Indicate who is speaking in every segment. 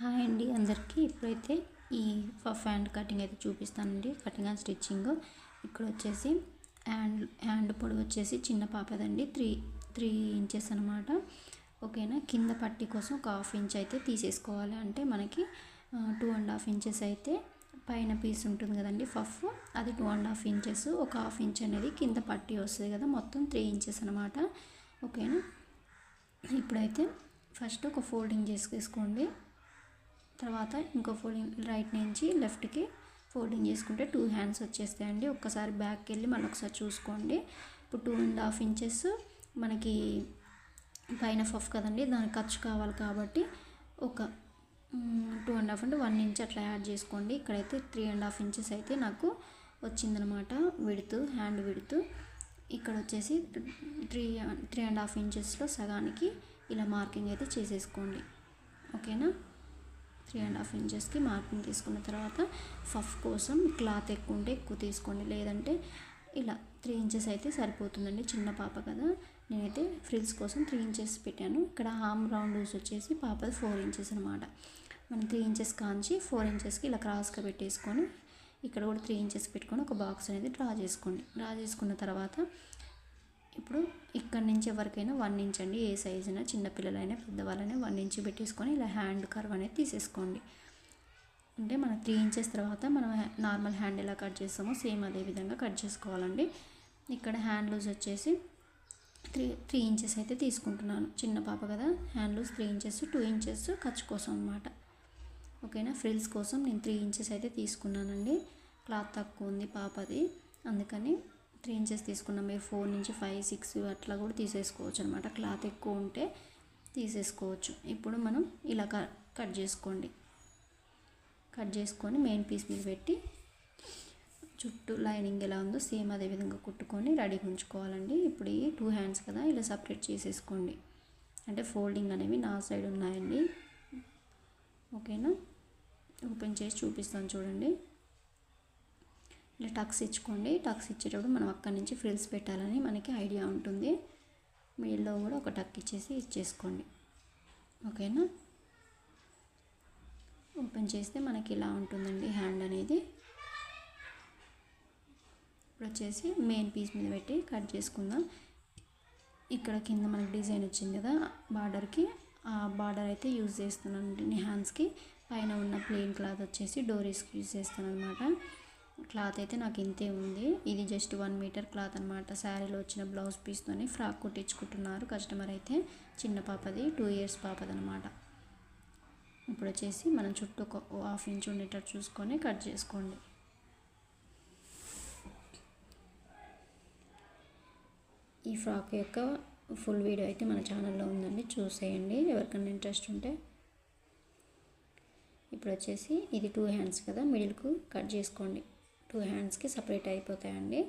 Speaker 1: Hi అండి అందరికీ. ఇప్పుడైతే ఈ పఫ్ హ్యాండ్ కటింగ్ అయితే చూపిస్తానండి. Cutting and stitching. ఇక్కడ వచ్చేసి హ్యాండ్ హ్యాండ్ పొడవు వచ్చేసి చిన్న పాపదండి. త్రీ త్రీ ఇంచెస్ అనమాట ఓకేనా? కింద పట్టి కోసం ఒక హాఫ్ ఇంచ్ అయితే తీసేసుకోవాలి. అంటే మనకి టూ అండ్ హాఫ్ ఇంచెస్ అయితే పైన పీస్ ఉంటుంది కదండి పఫ్ అది టూ అండ్ హాఫ్ ఇంచెస్. ఒక హాఫ్ ఇంచ్ అనేది కింద పట్టి వస్తుంది కదా. మొత్తం త్రీ ఇంచెస్ అనమాట ఓకేనా? ఇప్పుడైతే ఫస్ట్ ఒక ఫోల్డింగ్ చేసేసుకోండి తర్వాత ఇంకో ఫోల్డింగ్ రైట్ నుంచి లెఫ్ట్కి ఫోల్డింగ్ చేసుకుంటే టూ హ్యాండ్స్ వచ్చేస్తాయండి. ఒక్కసారి బ్యాక్కి వెళ్ళి మళ్ళీ ఒకసారి చూసుకోండి. ఇప్పుడు టూ అండ్ హాఫ్ ఇంచెస్ మనకి పైన ఫఫ్ కదండి దానికి ఖర్చు కావాలి కాబట్టి ఒక టూ అండ్ హాఫ్ అంటే వన్ ఇంచ్ అట్లా యాడ్ చేసుకోండి. ఇక్కడైతే త్రీ అండ్ హాఫ్ ఇంచెస్ అయితే నాకు వచ్చిందనమాట విడుతూ హ్యాండ్ విడుతూ ఇక్కడ వచ్చేసి త్రీ త్రీ అండ్ హాఫ్ ఇంచెస్లో సగానికి ఇలా మార్కింగ్ అయితే చేసేసుకోండి. ఓకేనా త్రీ అండ్ హాఫ్ ఇంచెస్కి మార్కింగ్ తీసుకున్న తర్వాత ఫఫ్ కోసం క్లాత్ ఎక్కువ ఉంటే ఎక్కువ తీసుకోండి. లేదంటే ఇలా త్రీ ఇంచెస్ అయితే సరిపోతుందండి చిన్న పాప కదా. నేనైతే ఫ్రిల్స్ కోసం త్రీ ఇంచెస్ పెట్టాను. ఇక్కడ హామ్ రౌండ్ వచ్చేసి పాపది ఫోర్ ఇంచెస్ అనమాట మనం త్రీ ఇంచెస్ కాంచి ఫోర్ ఇంచెస్కి ఇలా క్రాస్గా పెట్టేసుకొని ఇక్కడ కూడా త్రీ ఇంచెస్ పెట్టుకొని ఒక బాక్స్ అనేది డ్రా చేసుకోండి. డ్రా చేసుకున్న తర్వాత ఇప్పుడు ఇక్కడ నుంచి ఎవరికైనా వన్ ఇంచ్ అండి ఏ సైజున చిన్నపిల్లలైనా పెద్దవాళ్ళైనా వన్ ఇంచ్ పెట్టేసుకొని ఇలా హ్యాండ్ కర్వ్ అనేది తీసేసుకోండి. అంటే మన త్రీ ఇంచెస్ తర్వాత మనం నార్మల్ హ్యాండ్ ఎలా కట్ చేస్తామో సేమ్ అదే విధంగా కట్ చేసుకోవాలండి. ఇక్కడ హ్యాండ్ లూజ్ వచ్చేసి త్రీ త్రీ ఇంచెస్ అయితే తీసుకుంటున్నాను. చిన్న పాప కదా hand loose three inches two inches ఖర్చు కోసం అనమాట ఓకేనా? ఫ్రిల్స్ కోసం నేను త్రీ ఇంచెస్ అయితే తీసుకున్నానండి. క్లాత్ తక్కువ ఉంది పాపది అందుకని త్రీ ఇంచెస్ తీసుకున్నాం. మీరు ఫోర్ నుంచి ఫైవ్ సిక్స్ అట్లా కూడా తీసేసుకోవచ్చు అనమాట క్లాత్ ఎక్కువ ఉంటే తీసేసుకోవచ్చు. ఇప్పుడు మనం ఇలా కట్ చేసుకోండి. కట్ చేసుకొని మెయిన్ పీస్ మీద పెట్టి చుట్టూ లైనింగ్ ఎలా ఉందో సేమ్ అదే విధంగా కుట్టుకొని రెడీగా ఉంచుకోవాలండి. ఇప్పుడు ఈ టూ హ్యాండ్స్ కదా ఇలా సపరేట్ చేసేసుకోండి. అంటే ఫోల్డింగ్ అనేవి నా సైడ్ ఉన్నాయండి. ఓకేనా? ఓపెన్ చేసి చూపిస్తాను చూడండి. ఇలా టక్స్ ఇచ్చుకోండి. టక్స్ ఇచ్చేటప్పుడు మనం అక్కడి నుంచి ఫ్రిల్స్ పెట్టాలని మనకి ఐడియా ఉంటుంది. మిడిల్లో కూడా ఒక టక్ ఇచ్చేసి ఇచ్చేసుకోండి. ఓకేనా? ఓపెన్ చేస్తే మనకి ఇలా ఉంటుందండి హ్యాండ్ అనేది. ఇప్పుడు వచ్చేసి మెయిన్ పీస్ మీద పెట్టి కట్ చేసుకుందాం. ఇక్కడ కింద మనకి డిజైన్ వచ్చింది కదా బార్డర్కి. ఆ బార్డర్ అయితే యూజ్ చేస్తున్నాను హ్యాండ్స్కి. పైన ఉన్న ప్లెయిన్ క్లాత్ వచ్చేసి డోరీస్కి యూజ్ చేస్తాను అనమాట క్లాత్ అయితే నాకు ఇంతే ఉంది. ఇది జస్ట్ వన్ మీటర్ క్లాత్ అనమాట శారీలో వచ్చిన బ్లౌజ్ పీస్తోని ఫ్రాక్ కుట్టించుకుంటున్నారు కస్టమర్ అయితే. చిన్న పాపది టూ ఇయర్స్ పాపది అనమాట ఇప్పుడు వచ్చేసి మనం చుట్టూ ఒక హాఫ్ ఇంచ్ ఉండేటట్టు చూసుకొని కట్ చేసుకోండి. ఈ ఫ్రాక్ యొక్క ఫుల్ వీడియో అయితే మన ఛానల్లో ఉందండి. చూసేయండి. ఎవరికైనా ఇంట్రెస్ట్ ఉంటే. ఇప్పుడు వచ్చేసి ఇది టూ హ్యాండ్స్ కదా. మిడిల్కు కట్ చేసుకోండి. టూ హ్యాండ్స్కి సపరేట్ అయిపోతాయండి.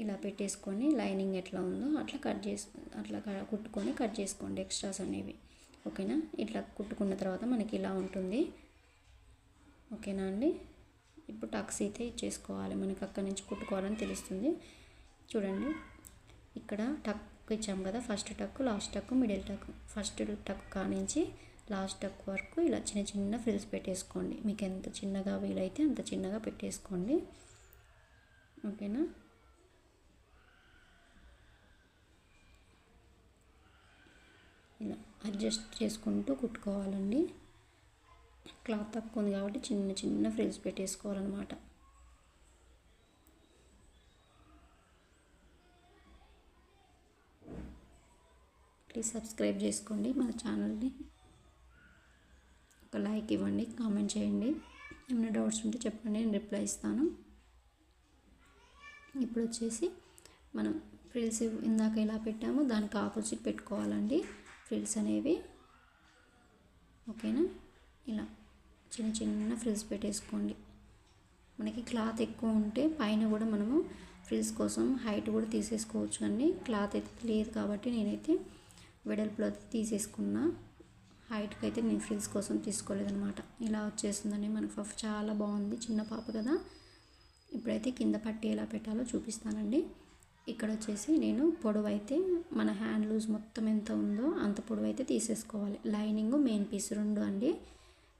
Speaker 1: ఇలా పెట్టేసుకొని లైనింగ్ ఎట్లా ఉందో అట్లా కట్ చేసు అట్లా కుట్టుకొని కట్ చేసుకోండి ఎక్స్ట్రాస్ అనేవి. ఓకేనా? ఇట్లా కుట్టుకున్న తర్వాత మనకి ఇలా ఉంటుంది. ఓకేనా అండి? ఇప్పుడు టక్స్ అయితే ఇచ్చేసుకోవాలి. మనకి అక్కడి నుంచి కుట్టుకోవాలని తెలుస్తుంది. చూడండి. ఇక్కడ టక్ ఇచ్చాం కదా ఫస్ట్ టక్ లాస్ట్ టక్ మిడిల్ టక్. ఫస్ట్ టక్ కానించి లాస్ట్ టక్ వరకు ఇలా చిన్న చిన్న ఫ్రిల్స్ పెట్టేసుకోండి. మీకు ఎంత చిన్నగా వీలైతే అంత చిన్నగా పెట్టేసుకోండి. ఓకేనా? ఇలా అడ్జస్ట్ చేసుకుంటూ కుట్టుకోవాలండి. క్లాత్ తక్కువ ఉంది కాబట్టి చిన్న చిన్న ఫ్రిల్స్ పెట్టేసుకోవాలన్నమాట. ప్లీజ్ సబ్స్క్రైబ్ చేసుకోండి మన ఛానల్ని. ఒక లైక్ ఇవ్వండి కామెంట్ చేయండి. ఏమైనా డౌట్స్ ఉంటే చెప్పండి నేను రిప్లై ఇస్తాను. ఇప్పుడు వచ్చేసి మనం ఫ్రిల్స్ ఇందాక ఇలా పెట్టామో దానికి ఆపోజిట్ పెట్టుకోవాలండి ఫ్రిల్స్ అనేవి. ఓకేనా? ఇలా చిన్న చిన్న ఫ్రిల్స్ పెట్టేసుకోండి. మనకి క్లాత్ ఎక్కువ ఉంటే పైన కూడా మనము ఫ్రిల్స్ కోసం హైట్ కూడా తీసేసుకోవచ్చు అండి. క్లాత్ అయితే లేదు కాబట్టి నేనైతే వెడల్పులో తీసేసుకున్నా. హైట్కి అయితే నేను ఫ్రిల్స్ కోసం తీసుకోలేదనమాట ఇలా వచ్చేస్తుందండి మనకు పఫ్ చాలా బాగుంది. చిన్న పాప కదా. ఇప్పుడైతే కింద పట్టి ఎలా పెట్టాలో చూపిస్తానండి. ఇక్కడ వచ్చేసి నేను పొడవు అయితే మన హ్యాండ్ లూజ్ మొత్తం ఎంత ఉందో అంత పొడవు అయితే తీసేసుకోవాలి. లైనింగ్ మెయిన్ పీస్ రెండు అండి.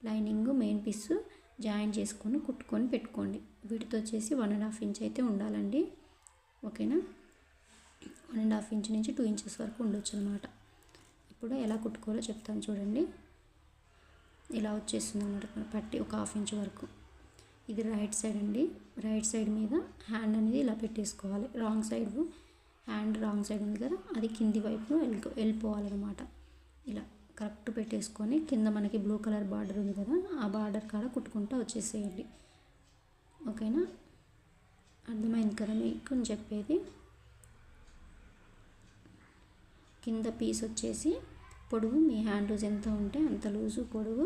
Speaker 1: లైనింగ్ మెయిన్ పీస్ జాయిన్ చేసుకొని కుట్టుకొని పెట్టుకోండి. వీటితో వచ్చేసి వన్ అండ్ హాఫ్ ఇంచ్ అయితే ఉండాలండి. ఓకేనా? వన్ అండ్ హాఫ్ ఇంచ్ నుంచి టూ ఇంచెస్ వరకు ఉండొచ్చు అనమాట ఇప్పుడు ఎలా కుట్టుకోవాలో చెప్తాను చూడండి. ఇలా వచ్చేస్తుంది అన్నమాట పట్టి ఒక హాఫ్ ఇంచ్ వరకు. ఇది రైట్ సైడ్ అండి. రైట్ సైడ్ మీద హ్యాండ్ అనేది ఇలా పెట్టేసుకోవాలి. Wrong side hand wrong side ఉంది కదా అది కింది వైపు వెళ్ళి వెళ్ళిపోవాలన్నమాట. ఇలా కరెక్ట్ పెట్టేసుకొని కింద మనకి బ్లూ కలర్ బార్డర్ ఉంది కదా ఆ బార్డర్ కాడ కుట్టుకుంటూ వచ్చేసేయండి. ఓకేనా? అర్థమైంది కదా మీకు చెప్పేది? కింద పీస్ వచ్చేసి పొడవు మీ హ్యాండ్ లూజ్ ఎంత ఉంటే అంత లూజు పొడవు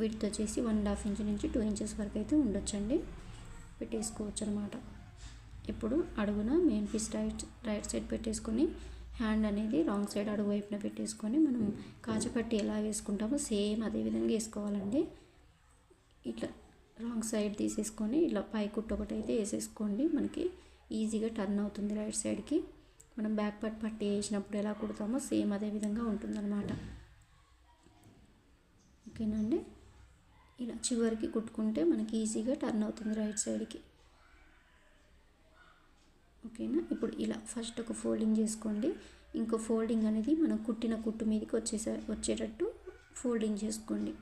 Speaker 1: వీటితో వచ్చేసి వన్ అండ్ హాఫ్ ఇంచ్ నుంచి టూ ఇంచెస్ వరకు అయితే ఉండొచ్చండి. పెట్టేసుకోవచ్చు అనమాట ఇప్పుడు అడుగున main piece right right side పెట్టేసుకొని హ్యాండ్ అనేది రాంగ్ సైడ్ అడుగు వైపున పెట్టేసుకొని మనం కాజపట్టి ఎలా వేసుకుంటామో సేమ్ అదే విధంగా వేసుకోవాలండి. ఇట్లా రాంగ్ సైడ్ తీసేసుకొని ఇలా పై కుట్టు ఒకటి అయితే వేసేసుకోండి. మనకి ఈజీగా టర్న్ అవుతుంది రైట్ సైడ్కి. మనం బ్యాక్ పట్ పట్టి వేసినప్పుడు ఎలా కుడతామో సేమ్ అదే విధంగా ఉంటుందన్నమాట. ఓకేనా అండి? ఇలా చివరికి కుట్టుకుంటే మనకి ఈజీగా టర్న్ అవుతుంది రైట్ సైడ్కి. ఓకేనా? ఇప్పుడు ఇలా ఫస్ట్ ఒక ఫోల్డింగ్ చేసుకోండి. ఇంకో ఫోల్డింగ్ అనేది మనం కుట్టిన కుట్టు మీదకి వచ్చేసే వచ్చేటట్టు ఫోల్డింగ్ చేసుకోండి.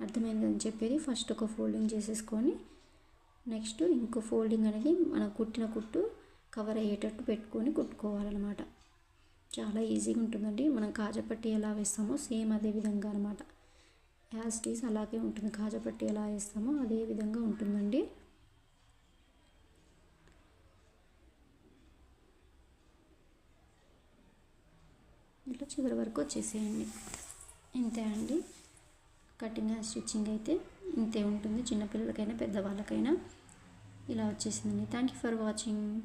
Speaker 1: అర్థమైందని చెప్పేది ఫస్ట్ ఒక ఫోల్డింగ్ చేసేసుకొని నెక్స్ట్ ఇంకో ఫోల్డింగ్ అనేది మనం కుట్టిన కుట్టు కవర్ అయ్యేటట్టు పెట్టుకొని కుట్టుకోవాలన్నమాట. చాలా ఈజీగా ఉంటుందండి. మనం కాజపట్టి ఎలా వేస్తామో సేమ్ అదే విధంగా అనమాట యాజ్ టీస్ అలాగే ఉంటుంది. కాజపట్టి ఎలా వేస్తామో అదే విధంగా ఉంటుందండి. ఇట్లా చివరి వరకు వచ్చేసేయండి. ఇంతే అండి. కటింగ్ అండ్ స్టిచ్చింగ్ అయితే ఇంతే ఉంటుంది. చిన్నపిల్లలకైనా పెద్దవాళ్ళకైనా. ఇలా వచ్చేసిందండి. Thank you for watching